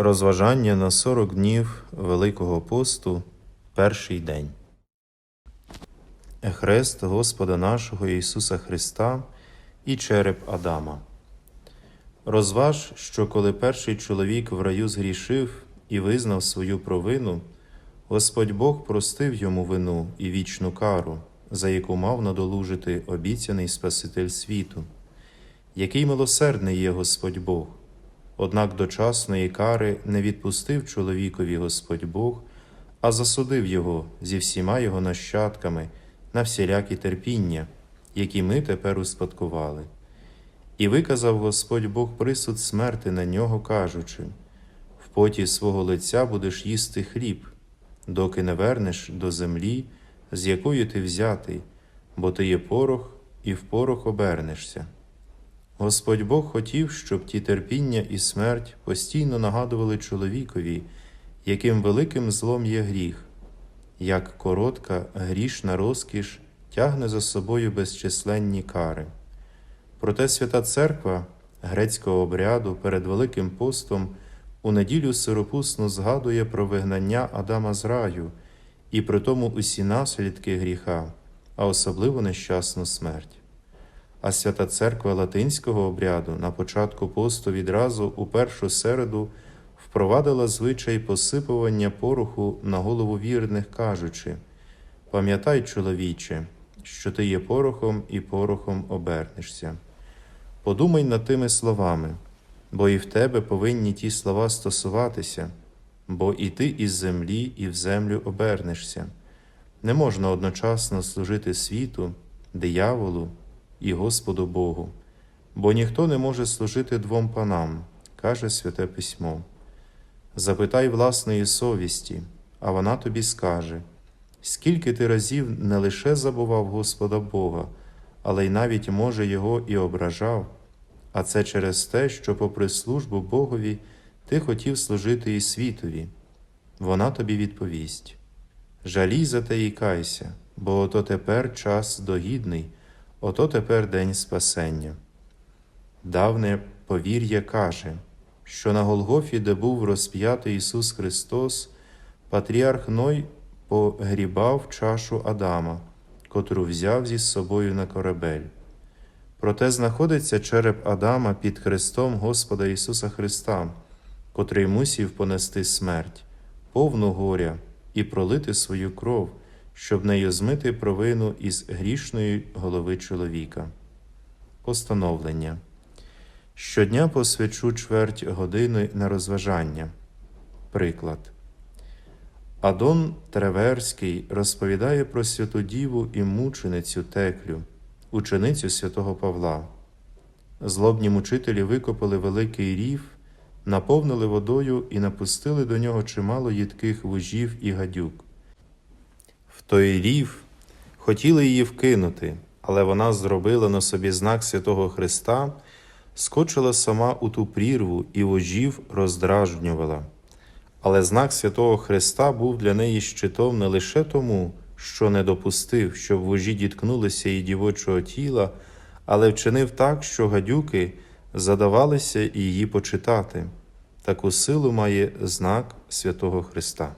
Розважання на 40 днів Великого посту, перший день. Хрест Господа нашого Ісуса Христа і череп Адама. Розваж, що коли перший чоловік в раю згрішив і визнав свою провину, Господь Бог простив йому вину і вічну кару, за яку мав надолужити обіцяний Спаситель світу. Який милосердний є Господь Бог, однак дочасної кари не відпустив чоловікові Господь Бог, а засудив його зі всіма його нащадками на всілякі терпіння, які ми тепер успадкували. І виказав Господь Бог присуд смерти на нього, кажучи: в поті свого лиця будеш їсти хліб, доки не вернеш до землі, з якої ти взятий, бо ти є порох, і в порох обернешся. Господь Бог хотів, щоб ті терпіння і смерть постійно нагадували чоловікові, яким великим злом є гріх, як коротка грішна розкіш тягне за собою безчисленні кари. Проте Свята Церква грецького обряду перед Великим постом у неділю сиропусну згадує про вигнання Адама з раю і при тому усі наслідки гріха, а особливо нещасну смерть. А Свята Церква Латинського обряду на початку посту відразу у першу середу впровадила звичай посипування пороху на голову вірних, кажучи: Пам'ятай, чоловіче, що ти є порохом і порохом обернешся. Подумай над тими словами, бо і в тебе повинні ті слова стосуватися, бо і ти із землі, і в землю обернешся. Не можна одночасно служити світу, дияволу і Господу Богу, бо ніхто не може служити двом панам, каже Святе Письмо. Запитай власної совісті, а вона тобі скаже, скільки ти разів не лише забував Господа Бога, але й навіть, може, Його і ображав, а це через те, що, попри службу Богові, ти хотів служити і світові. Вона тобі відповість: Жалій за те і кайся, бо ото тепер час догідний, ото тепер день спасення. Давне повір'я каже, що на Голгофі, де був розп'ятий Ісус Христос, патріарх Ной погрібав чашу Адама, котру взяв зі собою на корабель. Проте знаходиться череп Адама під хрестом Господа Ісуса Христа, котрий мусів понести смерть, повну горя і пролити свою кров, щоб нею змити провину із грішної голови чоловіка. Постановлення. Щодня посвячу чверть години на розважання. Приклад. Адон Треверський розповідає про святу Діву і мученицю Теклю, ученицю святого Павла. Злобні мучителі викопали великий рів, наповнили водою і напустили до нього чимало їдких вужів і гадюк. Той рів хотіли її вкинути, але вона зробила на собі знак святого Христа, скочила сама у ту прірву і вожів роздражнювала. Але знак святого Христа був для неї щитом не лише тому, що не допустив, щоб вожі діткнулися її дівочого тіла, але вчинив так, що гадюки задавалися її почитати. Таку силу має знак святого Христа.